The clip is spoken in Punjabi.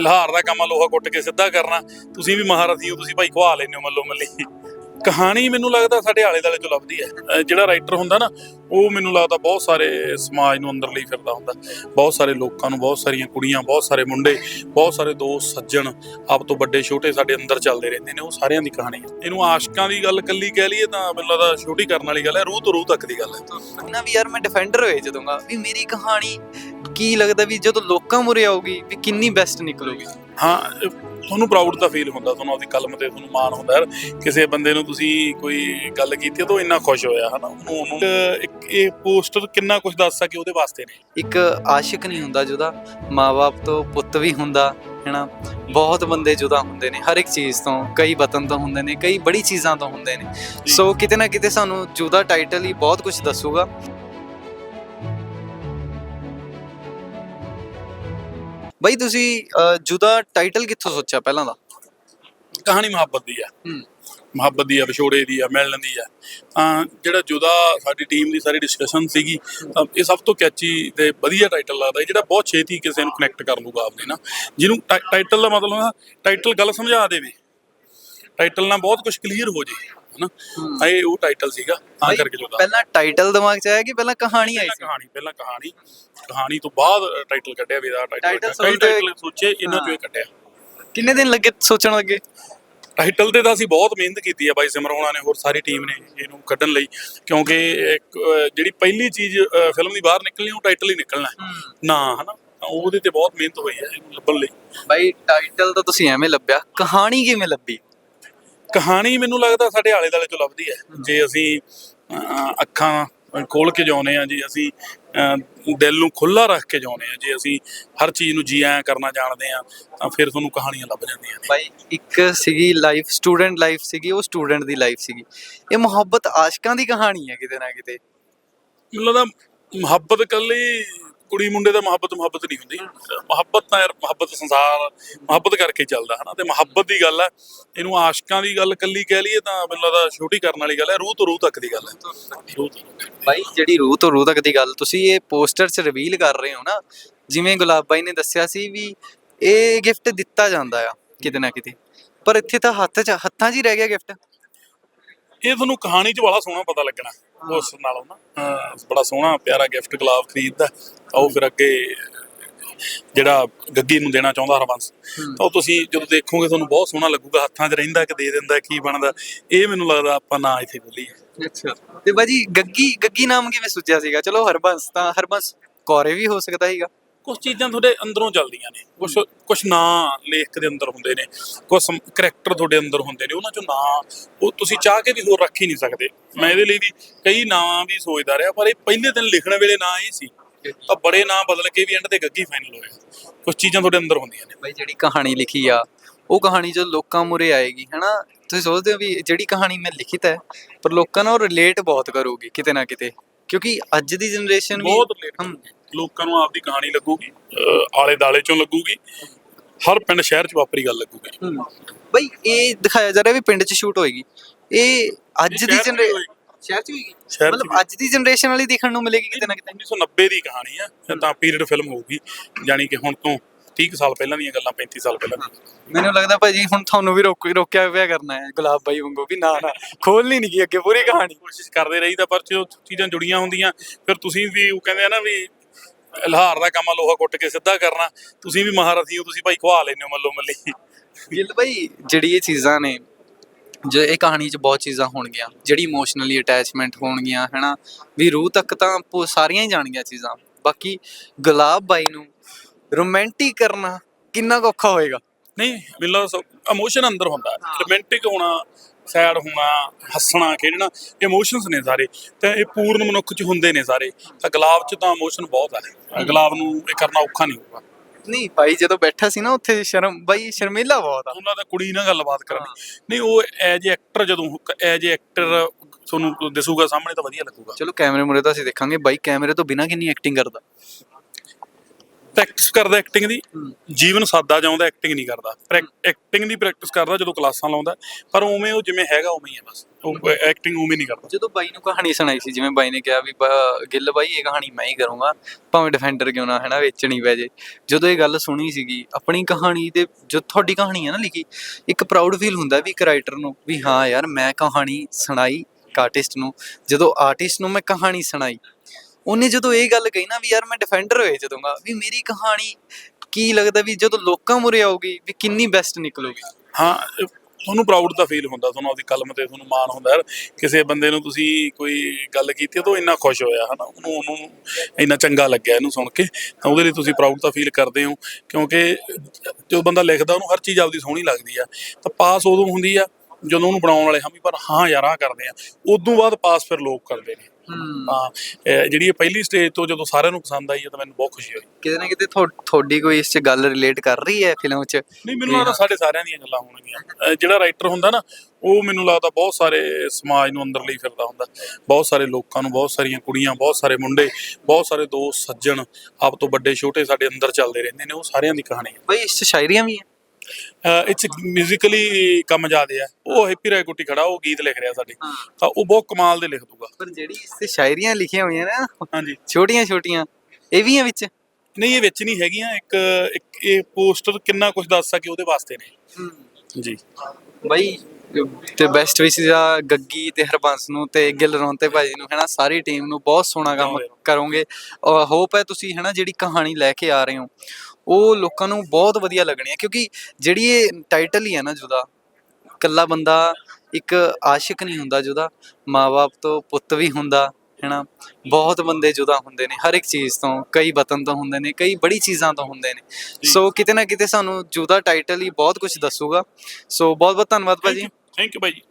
ਇਲਹਾਰ ਦਾ ਕੰਮ ਆ, ਲੋਹਾ ਕੁੱਟ ਕੇ ਸਿੱਧਾ ਕਰਨਾ। ਤੁਸੀਂ ਵੀ ਮਹਾਰਥੀ ਹੋ, ਤੁਸੀਂ ਭਾਈ ਖਵਾ ਲੈਂਦੇ ਹੋ ਮੱਲੋ ਮੱਲੀ ਕਹਾਣੀ ਮੈਨੂੰ ਲੱਗਦਾ ਸਾਡੇ ਆਲੇ ਦਾਲੇ ਚੋਂ ਲੱਭਦੀ ਹੈ। ਜਿਹੜਾ ਰਾਈਟਰ ਹੁੰਦਾ ਨਾ, ਉਹ ਮੈਨੂੰ ਲੱਗਦਾ ਬਹੁਤ ਸਾਰੇ ਸਮਾਜ ਨੂੰ ਅੰਦਰ ਲਈ ਫਿਰਦਾ ਹੁੰਦਾ। ਬਹੁਤ ਸਾਰੇ ਲੋਕਾਂ ਨੂੰ, ਬਹੁਤ ਸਾਰੀਆਂ ਕੁੜੀਆਂ, ਬਹੁਤ ਸਾਰੇ ਮੁੰਡੇ, ਬਹੁਤ ਸਾਰੇ ਦੋਸਤ, ਸੱਜਣ, ਆਪ ਤੋਂ ਵੱਡੇ ਛੋਟੇ ਸਾਡੇ ਅੰਦਰ ਚੱਲਦੇ ਰਹਿੰਦੇ ਨੇ, ਉਹ ਸਾਰਿਆਂ ਦੀ ਕਹਾਣੀ ਹੈ। ਇਹਨੂੰ ਆਸ਼ਕਾਂ ਦੀ ਗੱਲ ਕੱਲੀ ਕਹਿ ਲਈਏ ਤਾਂ ਮੈਨੂੰ ਲੱਗਦਾ ਛੋਟੀ ਕਰਨ ਵਾਲੀ ਗੱਲ ਹੈ, ਰੂਹ ਤੋਂ ਰੂਹ ਤੱਕ ਦੀ ਗੱਲ ਹੈ। ਨਾ ਵੀ ਯਾਰ ਮੈਂ ਡਿਫੈਂਡਰ ਹੋਏ ਜਦੋਂਗਾ ਵੀ ਮੇਰੀ ਕਹਾਣੀ ਕੀ ਲੱਗਦਾ ਵੀ ਜਦੋਂ ਲੋਕਾਂ ਮੁਰੇ ਆਊਗੀ, ਵੀ ਕਿੰਨੀ ਬੈਸਟ ਨਿਕਲੂਗੀ। ਹਾਂ ਤੁਹਾਨੂੰ ਪ੍ਰਾਊਡ ਦਾ ਫੀਲ ਹੁੰਦਾ ਤੁਹਾਨੂੰ ਆਪਣੀ ਕਲਮ ਤੇ ਤੁਹਾਨੂੰ ਮਾਣ ਹੁੰਦਾ ਯਾਰ। ਕਿਸੇ ਬੰਦੇ ਨੂੰ ਤੁਸੀਂ ਕੋਈ ਗੱਲ ਕੀਤੀ ਤਾਂ ਉਹ ਇੰਨਾ ਖੁਸ਼ ਹੋਇਆ ਹਨਾ? ਉਹਨੂੰ ਉਹਨੂੰ ਇੱਕ ਇਹ ਪੋਸਟਰ ਕਿੰਨਾ ਕੁਝ ਦੱਸ ਸਕੇ ਉਹਦੇ ਵਾਸਤੇ ਨੇ। ਇੱਕ ਆਸ਼ਿਕ ਨਹੀਂ ਹੁੰਦਾ ਜਿਹਦਾ ਮਾਪੇ ਤੋਂ ਪੁੱਤ ਵੀ ਹੁੰਦਾ ਹੈਨਾ? ਬਹੁਤ ਬੰਦੇ ਜੁਦਾ ਹੁੰਦੇ ਨੇ ਹਰ ਇੱਕ ਚੀਜ਼ ਤੋਂ ਕਈ ਵਤਨ ਤੋਂ ਹੁੰਦੇ ਨੇ ਕਈ ਬੜੀ ਚੀਜ਼ਾਂ ਤੋਂ ਹੁੰਦੇ ਨੇ। ਸੋ ਕਿਤੇ ਨਾ ਕਿਤੇ ਸਾਨੂੰ ਜੁਦਾ ਟਾਈਟਲ ਹੀ ਬਹੁਤ ਕੁਝ ਦੱਸੂਗਾ। ਬਈ ਤੁਸੀਂ ਜੁਦਾ ਟਾਈਟਲ ਕਿੱਥੋਂ ਸੋਚਿਆ ਪਹਿਲਾਂ ਦਾ? ਕਹਾਣੀ ਮੁਹੱਬਤ ਦੀ ਆ। ਮੁਹੱਬਤ ਦੀ ਆ ਵਿਛੋੜੇ ਦੀ ਆ ਮਿਲਣ ਦੀ ਆ। ਤਾਂ ਜਿਹੜਾ ਜੁਦਾ ਸਾਡੀ ਟੀਮ ਦੀ ਸਾਰੀ ਡਿਸਕਸ਼ਨ ਸੀਗੀ ਤਾਂ ਇਹ ਸਭ ਤੋਂ ਕੈਚੀ ਤੇ ਵਧੀਆ ਟਾਈਟਲ ਲੱਗਦਾ ਜਿਹੜਾ ਬਹੁਤ ਛੇਤੀ ਕਿਸੇ ਨੂੰ ਕਨੈਕਟ ਕਰ ਲੂਗਾ ਆਪਦੇ ਨਾਲ। ਜਿਹਨੂੰ ਟਾਈਟਲ ਦਾ ਮਤਲਬ ਟਾਈਟਲ ਗੱਲ ਸਮਝਾ ਦੇਵੇ। ਟਾਈਟਲ ਨਾਲ ਬਹੁਤ ਕੁਝ ਕਲੀਅਰ ਹੋ ਜੇ। ਹਨਾ? ਤਾਂ ਇਹ ਉਹ ਟਾਈਟਲ ਸੀਗਾ ਤਾਂ ਕਰਕੇ ਜੁਦਾ ਪਹਿਲਾਂ ਟਾਈਟਲ ਦਿਮਾਗ 'ਚ ਆਇਆ ਕਿ ਪਹਿਲਾਂ ਕਹਾਣੀ ਆਈ ਸੀ? ਕਹਾਣੀ ਪਹਿਲਾਂ ਕਹਾਣੀ। ਕਹਾਣੀ ਤੋਂ ਬਾਅਦ ਟਾਈਟਲ ਕੱਢਿਆ ਵੀ ਦਾ ਟਾਈਟਲ ਕਈ ਟਾਈਟਲ ਸੋਚੇ ਇਹਨਾਂ ਚੋਂ ਕੱਢਿਆ। ਕਿੰਨੇ ਦਿਨ ਲੱਗੇ ਸੋਚਣ ਲੱਗੇ? ਟਾਈਟਲ ਤੇ ਤਾਂ ਅਸੀਂ ਬਹੁਤ ਮਿਹਨਤ ਕੀਤੀ ਹੈ ਬਾਈ ਸਿਮਰ ਹੋਣਾ ਨੇ ਹੋਰ ਸਾਰੀ ਟੀਮ ਨੇ ਇਹਨੂੰ ਕੱਢਣ ਲਈ। ਕਿਉਂਕਿ ਜਿਹੜੀ ਪਹਿਲੀ ਚੀਜ਼ ਫਿਲਮ ਦੀ ਬਾਹਰ ਨਿਕਲਣੀ ਉਹ ਟਾਈਟਲ ਹੀ ਨਿਕਲਣਾ ਹੈ। ਨਾ ਹਨਾ? ਉਹਦੇ ਤੇ ਬਹੁਤ ਮਿਹਨਤ ਹੋਈ ਹੈ ਲੱਭਣ ਲਈ। ਬਾਈ ਟਾਈਟਲ ਤਾਂ ਤੁਸੀਂ ਐਵੇਂ ਲੱਭਿਆ। ਕਹਾਣੀ ਕਿਵੇਂ ਲੱਭੀ? ਕਹਾਣੀ ਮੈਨੂੰ ਲੱਗਦਾ ਸਾਡੇ ਆਲੇ ਦਾਲੇ ਚੋਂ ਲੱਭਦੀ ਹੈ। ਜੇ ਅਸੀਂ ਅੱਖਾਂ ਖੋਲ ਕੇ ਜਾਉਨੇ ਆ ਜੇ ਅਸੀਂ ਦਿਲ ਨੂੰ ਖੁੱਲਾ ਰੱਖ ਕੇ ਜਾਉਨੇ ਆ ਜੇ ਅਸੀਂ ਹਰ ਚੀਜ਼ ਨੂੰ ਜੀ ਐਂ ਕਰਨਾ ਜਾਣਦੇ ਆ ਤਾਂ ਫਿਰ ਤੁਹਾਨੂੰ ਕਹਾਣੀਆਂ ਲੱਭ ਜਾਂਦੀਆਂ ਨੇ। ਬਾਈ ਇੱਕ ਸੀਗੀ ਲਾਈਫ ਸਟੂਡੈਂਟ ਲਾਈਫ ਸੀਗੀ ਉਹ ਸਟੂਡੈਂਟ ਦੀ ਲਾਈਫ ਸੀਗੀ। ਇਹ ਮੁਹੱਬਤ ਆਸ਼ਕਾਂ ਦੀ ਕਹਾਣੀ ਹੈ ਕਿਤੇ ਨਾ ਕਿਤੇ। ਮੈਨੂੰ ਲੱਗਦਾ ਮੁਹੱਬਤ ਕੱਲੀ ਕੁੜੀ ਮੁੰਡੇ ਦਾ ਮੁਹੱਬਤ ਮੁਹੱਬਤ ਨਹੀਂ ਹੁੰਦੀ। ਮੁਹੱਬਤ ਤਾਂ ਯਾਰ ਮੁਹੱਬਤ ਸੰਸਾਰ, ਮੁਹੱਬਤ ਕਰਕੇ ਚੱਲਦਾ ਹਨਾ, ਤੇ ਮੁਹੱਬਤ ਦੀ ਗੱਲ ਹੈ। ਇਹਨੂੰ ਆਸ਼ਕਾਂ ਦੀ ਗੱਲ ਕੱਲੀ ਕਹਿ ਲਈਏ ਤਾਂ ਮੈਨੂੰ ਲੱਗਦਾ ਛੋਟੀ ਕਰਨ ਵਾਲੀ ਗੱਲ ਹੈ, ਰੂਹ ਤੋਂ ਰੂਹ ਤੱਕ ਦੀ ਗੱਲ ਹੈ। ਬਾਈ, ਜਿਹੜੀ ਰੂਹ ਤੋਂ ਰੂਹ ਤੱਕ ਦੀ ਗੱਲ ਤੁਸੀਂ ਇਹ ਪੋਸਟਰ 'ਚ ਰਿਵੀਲ ਕਰ ਰਹੇ ਹੋ ਨਾ, ਜਿਵੇਂ ਗੁਲਾਬ ਬਾਈ ਨੇ ਦੱਸਿਆ ਸੀ ਵੀ ਇਹ ਗਿਫਟ ਦਿੱਤਾ ਜਾਂਦਾ ਆ, ਕਿਤੇ ਨਾ ਕਿਤੇ। ਪਰ ਇੱਥੇ ਤਾਂ ਹੱਥ 'ਚ, ਹੱਥਾਂ 'ਚ ਹੀ ਰਹਿ ਗਿਆ ਗਿਫਟ ਇਹ ਤੁਹਾਨੂੰ ਕਹਾਣੀ 'ਚ ਬੜਾ ਸੋਹਣਾ ਪਤਾ ਲੱਗਣਾ ਉਸ ਨਾਲੋਂ ਨਾ। ਬੜਾ ਸੋਹਣਾ ਪਿਆਰਾ ਗਿਫਟ ਗੁਲਾਬ ਖਰੀਦਦਾ ਉਹ ਫਿਰ ਅੱਗੇ ਜਿਹੜਾ ਗੱਗੀ ਨੂੰ ਦੇਣਾ ਚਾਹੁੰਦਾ ਹਰਬੰਸ ਤਾਂ ਉਹ ਤੁਸੀਂ ਜਦੋਂ ਦੇਖੋਗੇ ਤੁਹਾਨੂੰ ਬਹੁਤ ਸੋਹਣਾ ਲੱਗੂਗਾ ਹੱਥਾਂ 'ਚ ਰਹਿੰਦਾ ਕਿ ਦੇ ਦਿੰਦਾ ਕੀ ਬਣਦਾ ਇਹ ਮੈਨੂੰ ਲੱਗਦਾ ਆਪਾਂ ਨਾ ਇੱਥੇ ਬੋਲੀਏ ਅੱਛਾ। ਤੇ ਬਾਜੀ ਗੱਗੀ ਗੱਗੀ ਨਾਮ ਕਿਵੇਂ ਸੁਝਿਆ ਸੀਗਾ? ਚਲੋ ਹਰਬੰਸ ਤਾਂ ਹਰਬੰਸ ਕੌਰੇ ਵੀ ਹੋ ਸਕਦਾ ਸੀਗਾ। ਕੁਝ ਚੀਜ਼ਾਂ ਤੁਹਾਡੇ ਅੰਦਰੋਂ ਚੱਲਦੀਆਂ ਨੇ। ਕੁਝ ਕੁਝ ਨਾਂ ਲੇਖਕ ਦੇ ਅੰਦਰ ਹੁੰਦੇ ਨੇ ਕੁਝ ਕਰੈਕਟਰ ਤੁਹਾਡੇ ਅੰਦਰ ਹੁੰਦੇ ਨੇ ਉਹਨਾਂ ਚੋਂ ਨਾਂ ਉਹ ਤੁਸੀਂ ਚਾਹ ਕੇ ਵੀ ਹੋਰ ਰੱਖ ਹੀ ਨਹੀਂ ਸਕਦੇ। ਮੈਂ ਇਹਦੇ ਲਈ ਵੀ ਕਈ ਨਾਵਾਂ ਵੀ ਸੋਚਦਾ ਰਿਹਾ ਪਰ ਇਹ ਪਹਿਲੇ ਦਿਨ ਲਿਖਣ ਵੇਲੇ ਨਾਂ ਇਹ ਸੀ ਤਾਂ ਬੜੇ ਨਾਂ ਬਦਲ ਕੇ ਵੀ ਐਂਡ ਤੇ ਗੱਗੀ ਫਾਈਨਲ ਹੋਇਆ। ਕੁਝ ਚੀਜ਼ਾਂ ਤੁਹਾਡੇ ਅੰਦਰ ਹੁੰਦੀਆਂ ਨੇ। ਬਾਈ ਜਿਹੜੀ ਕਹਾਣੀ ਲਿਖੀ ਆ ਉਹ ਕਹਾਣੀ ਜੋ ਲੋਕਾਂ ਮੁਰੇ ਆਏਗੀ ਹੈਨਾ ਤੁਸੀਂ ਸੋਚਦੇ ਹੋ ਵੀ ਜਿਹੜੀ ਕਹਾਣੀ ਮੈਂ ਲਿਖੀ ਤਾਂ ਹੈ ਪਰ ਲੋਕਾਂ ਨਾਲ ਰਿਲੇਟ ਬਹੁਤ ਕਰੂਗੀ ਕਿਤੇ ਨਾ ਕਿਤੇ ਕਿਉਂਕਿ ਅੱਜ ਦੀ ਜਨਰੇਸ਼ਨ ਵੀ ਬਹੁਤ ਹਮ, ਲੋਕਾਂ ਨੂੰ ਆਪਦੀ ਕਹਾਣੀ ਲੱਗੂਗੀ ਆਲੇ ਦਾਲੇ ਚੋਂ ਲੱਗੂਗੀ ਹਰ ਪਿੰਡ ਸ਼ਹਿਰ 'ਚ ਵਾਪਰੀ ਗੱਲ ਲੱਗੂਗੀ ਬਾਈ ਇਹ ਦਿਖਾਇਆ ਜਾ ਰਿਹਾ ਵੀ ਪਿੰਡ 'ਚ ਸ਼ੂਟ ਹੋਏਗੀ ਇਹ ਅੱਜ ਦੀ ਜਨਰੇਸ਼ਨ। ਸ਼ਹਿਰ 'ਚ ਹੋਏਗੀ ਮਤਲਬ। ਅੱਜ ਦੀ ਜਨਰੇਸ਼ਨ ਵਾਲੀ ਦੇਖਣ ਨੂੰ ਮਿਲੇਗੀ ਕਿਤੇ ਨਾ ਕਿਤੇ 1990 ਦੀ ਕਹਾਣੀ ਆ ਤਾਂ ਪੀਰੀਅਡ ਫਿਲਮ ਹੋਊਗੀ ਜਾਣੀ ਕਿ ਹੁਣ ਤੋਂ 30 ਕੁ ਸਾਲ ਪਹਿਲਾਂ ਦੀਆਂ ਗੱਲਾਂ 35 ਸਾਲ ਪਹਿਲਾਂ। ਮੈਨੂੰ ਲੱਗਦਾ ਭਾਜੀ ਹੁਣ ਤੁਹਾਨੂੰ ਵੀ ਰੋਕ ਰੋਕਿਆ ਪਿਆ ਕਰਨਾ ਹੈ ਗੁਲਾਬ ਬਾਈ ਵਾਂਗੂ ਵੀ ਨਾ ਨਾ ਖੋਲਣੀ ਨਹੀਂ ਕੀ ਅੱਗੇ ਪੂਰੀ ਕਹਾਣੀ ਕੋਸ਼ਿਸ਼ ਕਰਦੇ ਰਹੀ ਤਾਂ ਪਰ ਜੋ ਚੀਜ਼ਾਂ ਜੁੜੀਆਂ ਹੁੰਦੀਆਂ ਫਿਰ ਤੁਸੀਂ ਵੀ ਉਹ ਕਹਿੰਦੇ ਆ ਨਾ ਵੀ ਇਲਹਾਰ ਦਾ ਕੰਮ ਆ ਲੋਹਾ ਕੁੱਟ ਕੇ ਸਿੱਧਾ ਕਰਨਾ। ਤੁਸੀਂ ਵੀ ਮਹਾਰਥੀ ਹੋ ਤੁਸੀਂ ਭਾਈ ਖਵਾ ਹੋ ਮੱਲੋ ਮੱਲੀ। ਗਿੱਲ ਭਾਈ ਜਿਹੜੀ ਇਹ ਚੀਜ਼ਾਂ ਨੇ ਜੋ ਇਹ ਕਹਾਣੀ 'ਚ ਬਹੁਤ ਚੀਜ਼ਾਂ ਹੋਣਗੀਆਂ ਜਿਹੜੀ ਇਮੋਸ਼ਨਲੀ ਅਟੈਚਮੈਂਟ ਹੋਣਗੀਆਂ ਹੈਨਾ ਵੀ ਰੂਹ ਤੱਕ ਤਾਂ ਸਾਰੀਆਂ ਹੀ ਜਾਣਗੀਆਂ ਚੀਜ਼ਾਂ। ਬਾਕੀ ਗੁਲਾਬ ਬਾਈ ਨੂੰ ਰੋਮਾਂਟਿਕ ਕਰਨਾ ਕਿੰਨਾ ਔਖਾ ਹੋਏਗਾ। ਨਹੀਂ ਮਿਲਦਾ ਇਮੋਸ਼ਨ ਅੰਦਰ ਹੁੰਦਾ। ਰੋਮਾਂਟਿਕ ਹੋਣਾ ਸੈਡ ਹੋਣਾ ਹੱਸਣਾ ਖੇਡਣਾ ਇਮੋਸ਼ਨਸ ਨੇ ਸਾਰੇ। ਤੇ ਇਹ ਪੂਰਨ ਮਨੁੱਖ ਚ ਹੁੰਦੇ ਨੇ ਸਾਰੇ। ਤਾਂ ਗੁਲਾਬ ਚ ਤਾਂ ਇਮੋਸ਼ਨ ਬਹੁਤ ਹੈ ਗੁਲਾਬ ਨੂੰ ਇਹ ਕਰਨਾ ਔਖਾ ਨਹੀਂ ਹੋਊਗਾ। ਨਹੀਂ ਭਾਈ ਜਦੋਂ ਬੈਠਾ ਸੀ ਨਾ ਉੱਥੇ ਸ਼ਰਮ ਬਾਈ ਸ਼ਰਮੀਲਾ ਬਹੁਤ ਆ। ਉਹਨਾਂ ਦਾ ਕੁੜੀ ਨਾਲ ਗੱਲਬਾਤ ਕਰਨੀ। ਨਹੀਂ ਉਹ ਐਜ ਐਕਟਰ ਜਦੋਂ ਐਜ ਐਕਟਰ ਤੁਹਾਨੂੰ ਦਿਸੂਗਾ ਸਾਹਮਣੇ ਤਾਂ ਵਧੀਆ ਲੱਗੂਗਾ। ਚਲੋ ਕੈਮਰੇ ਮੁਰੇ ਤਾਂ ਅਸੀਂ ਦੇਖਾਂਗੇ। ਬਾਈ ਕੈਮਰੇ ਤੋਂ ਬਿਨਾ ਕਿੰਨੀ ਐਕਟਿੰਗ ਕਰਦਾ? ਪ੍ਰੈਕਟਿਸ ਕਰਦਾ ਐਕਟਿੰਗ ਦੀ। ਜੀਵਨ ਸਾਦਾ ਜਾਉਂਦਾ ਐਕਟਿੰਗ ਨਹੀਂ ਕਰਦਾ। ਐਕਟਿੰਗ ਦੀ ਪ੍ਰੈਕਟਿਸ ਕਰਦਾ ਜਦੋਂ ਕਲਾਸਾਂ ਲਾਉਂਦਾ ਪਰ ਉਵੇਂ ਉਹ ਜਿਵੇਂ ਹੈਗਾ ਉਵੇਂ ਹੀ ਹੈ ਬਸ। ਉਹ ਐਕਟਿੰਗ ਉਵੇਂ ਨਹੀਂ ਕਰਦਾ। ਜਦੋਂ ਬਾਈ ਨੂੰ ਕਹਾਣੀ ਸੁਣਾਈ ਸੀ ਜਿਵੇਂ ਬਾਈ ਨੇ ਕਿਹਾ ਵੀ ਗਿੱਲ ਬਾਈ ਇਹ ਕਹਾਣੀ ਮੈਂ ਹੀ ਕਰੂੰਗਾ ਭਾਵੇਂ ਡਿਫੈਂਡਰ ਕਿਉਂ ਨਾ ਹੈ ਨਾ ਵੇਚਣੀ ਪੈ ਜੇ। ਜਦੋਂ ਇਹ ਗੱਲ ਸੁਣੀ ਸੀਗੀ ਆਪਣੀ ਕਹਾਣੀ ਦੇ ਜੋ ਤੁਹਾਡੀ ਕਹਾਣੀ ਹੈ ਨਾ ਲਿਖੀ ਇੱਕ ਪ੍ਰਾਊਡ ਫੀਲ ਹੁੰਦਾ ਵੀ ਇੱਕ ਰਾਈਟਰ ਨੂੰ ਵੀ ਹਾਂ ਯਾਰ ਮੈਂ ਕਹਾਣੀ ਸੁਣਾਈ ਆਰਟਿਸਟ ਨੂੰ। ਜਦੋਂ ਆਰਟਿਸਟ ਨੂੰ ਮੈਂ ਕਹਾਣੀ ਸੁਣਾਈ ਉਹਨੇ ਜਦੋਂ ਇਹ ਗੱਲ ਕਹੀ ਨਾ ਵੀ ਯਾਰ ਮੈਂ ਡਿਫੈਂਡਰ ਵੇਚ ਦੂੰਗਾ ਵੀ ਮੇਰੀ ਕਹਾਣੀ ਕੀ ਲੱਗਦਾ ਵੀ ਜਦੋਂ ਲੋਕਾਂ ਮੁਰੇ ਆਊਗੀ, ਵੀ ਕਿੰਨੀ ਬੈਸਟ ਨਿਕਲੂਗੀ। ਹਾਂ, ਤੁਹਾਨੂੰ ਪ੍ਰਾਊਡ ਦਾ ਫੀਲ ਹੁੰਦਾ, ਤੁਹਾਨੂੰ ਆਪਦੀ ਕਲਮ ਤੇ ਤੁਹਾਨੂੰ ਮਾਣ ਹੁੰਦਾ ਕਿਸੇ ਬੰਦੇ ਨੂੰ ਤੁਸੀਂ ਕੋਈ ਗੱਲ ਕੀਤੀ ਤਾਂ ਇੰਨਾ ਖੁਸ਼ ਹੋਇਆ, ਹਨਾ? ਉਹਨੂੰ ਉਹਨੂੰ ਇੰਨਾ ਚੰਗਾ ਲੱਗਿਆ ਇਹਨੂੰ ਸੁਣ ਕੇ, ਤਾਂ ਉਹਦੇ ਲਈ ਤੁਸੀਂ ਪ੍ਰਾਊਡ ਦਾ ਫੀਲ ਕਰਦੇ ਹੋ, ਕਿਉਂਕਿ ਜਦੋਂ ਬੰਦਾ ਲਿਖਦਾ, ਉਹਨੂੰ ਹਰ ਚੀਜ਼ ਆਪਦੀ ਸੋਹਣੀ ਲੱਗਦੀ ਆ। ਤਾਂ ਪਾਸ ਉਦੋਂ ਹੁੰਦੀ ਆ ਜਦੋਂ ਉਹਨੂੰ ਬਣਾਉਣ ਵਾਲੇ ਹਾਂ ਵੀ, ਪਰ ਹਾਂ ਯਾਰ, ਆਹ ਕਰਦੇ ਆ। ਉਦੋਂ ਬਾਅਦ ਪਾਸ ਫਿਰ ਲੋਕ ਕਰਦੇ ਨੇ। ਤਾਂ ਜਿਹੜੀ ਇਹ ਪਹਿਲੀ ਸਟੇਜ ਤੋਂ ਜਦੋਂ ਸਾਰਿਆਂ ਨੂੰ ਪਸੰਦ ਆਈ ਹੈ ਤਾਂ ਮੈਨੂੰ ਬਹੁਤ ਖੁਸ਼ੀ ਹੋਈ। ਕਿਤੇ ਨਾ ਕਿਤੇ ਤੁਹਾ- ਤੁਹਾਡੀ ਕੋਈ ਇਸ 'ਚ ਗੱਲ ਰਿਲੇਟ ਕਰ ਰਹੀ ਹੈ ਫਿਲਮ 'ਚ? ਨਹੀਂ ਮੈਨੂੰ ਲੱਗਦਾ ਸਾਡੇ ਸਾਰਿਆਂ ਦੀਆਂ ਗੱਲਾਂ ਹੋਣਗੀਆਂ। ਜਿਹੜਾ ਰਾਈਟਰ ਹੁੰਦਾ ਨਾ ਉਹ ਮੈਨੂੰ ਲੱਗਦਾ ਬਹੁਤ ਸਾਰੇ ਸਮਾਜ ਨੂੰ ਅੰਦਰ ਲਈ ਫਿਰਦਾ ਹੁੰਦਾ। ਬਹੁਤ ਸਾਰੇ ਲੋਕਾਂ ਨੂੰ ਬਹੁਤ ਸਾਰੀਆਂ ਕੁੜੀਆਂ ਬਹੁਤ ਸਾਰੇ ਮੁੰਡੇ ਬਹੁਤ ਸਾਰੇ ਦੋਸਤ ਸੱਜਣ ਆਪ ਤੋਂ ਵੱਡੇ ਛੋਟੇ ਸਾਡੇ ਅੰਦਰ ਚੱਲਦੇ ਰਹਿੰਦੇ ਨੇ ਉਹ ਸਾਰਿਆਂ ਦੀ ਕਹਾਣੀ ਹੈ। ਬਈ ਇਸ 'ਚ ਸ਼ਾਇਰੀਆਂ ਵੀ ਹੈ। ਚ ਮਿਊਜ਼ੀਕਲੀ ਕੰਮ ਜ਼ਿਆਦੇ ਆ। ਉਹ ਹੈਪੀ ਰਾਏ ਗੁੱਟੀ ਖੜਾ ਉਹ ਗੀਤ ਲਿਖ ਰਿਹਾ ਸਾਡੇ। ਤਾਂ ਉਹ ਬਹੁਤ ਕਮਾਲ ਦੇ ਲਿਖ ਦੂਗਾ। ਪਰ ਜਿਹੜੀ ਇਸ 'ਤੇ ਸ਼ਾਇਰੀਆਂ ਲਿਖੀਆਂ ਹੋਈਆਂ ਨਾ ਹਾਂਜੀ। ਛੋਟੀਆਂ ਛੋਟੀਆਂ ਇਹ ਵੀ ਹੈ ਵਿੱਚ? ਨਹੀਂ ਇਹ ਵਿੱਚ ਨਹੀਂ ਹੈਗੀਆਂ। ਇੱਕ ਇੱਕ ਇਹ ਪੋਸਟਰ ਕਿੰਨਾ ਕੁਝ ਦੱਸ ਸਕੇ ਉਹਦੇ ਵਾਸਤੇ ਨੇ। ਜੀ। ਬਈ ਤੇ ਬੈਸਟ ਵਿਸ਼ੇਸ ਆ ਗੱਗੀ ਤੇ ਹਰਬੰਸ ਨੂੰ ਤੇ ਗਿੱਲ ਰੌਂਤੇ ਭਾਜੀ ਨੂੰ ਹੈਨਾ? ਸਾਰੀ ਟੀਮ ਨੂੰ ਬਹੁਤ ਸੋਹਣਾ ਕੰਮ। ਕਰੋਗੇ। ਹੋਪ ਹੈ ਤੁਸੀਂ ਹੈਨਾ ਜਿਹੜੀ ਕਹਾਣੀ ਲੈ ਕੇ ਆ ਰਹੇ ਹੋ। ਉਹ ਲੋਕਾਂ ਨੂੰ ਬਹੁਤ ਵਧੀਆ ਲੱਗਣੀ ਹੈ ਕਿਉਂਕਿ ਜਿਹੜੀ ਇਹ ਟਾਈਟਲ ਹੀ ਹੈ ਨਾ ਜੁਦਾ ਕੱਲਾ ਬੰਦਾ ਇੱਕ ਆਸ਼ਿਕ ਨਹੀਂ ਹੁੰਦਾ ਜੁਦਾ ਮਾਪੇ ਤੋਂ ਪੁੱਤ ਵੀ ਹੁੰਦਾ ਹੈਨਾ? ਬਹੁਤ ਬੰਦੇ ਜੁਦਾ ਹੁੰਦੇ ਨੇ ਹਰ ਇੱਕ ਚੀਜ਼ ਤੋਂ ਕਈ ਵਤਨ ਤੋਂ ਹੁੰਦੇ ਨੇ ਕਈ ਬੜੀ ਚੀਜ਼ਾਂ ਤੋਂ ਹੁੰਦੇ ਨੇ। ਸੋ ਕਿਤੇ ਨਾ ਕਿਤੇ ਸਾਨੂੰ ਜੁਦਾ ਟਾਈਟਲ ਹੀ ਬਹੁਤ ਕੁਝ ਦੱਸੂਗਾ। ਸੋ ਬਹੁਤ ਬਹੁਤ ਧੰਨਵਾਦ ਭਾਜੀ। ਥੈਂਕ ਯੂ ਭਾਈ ਜੀ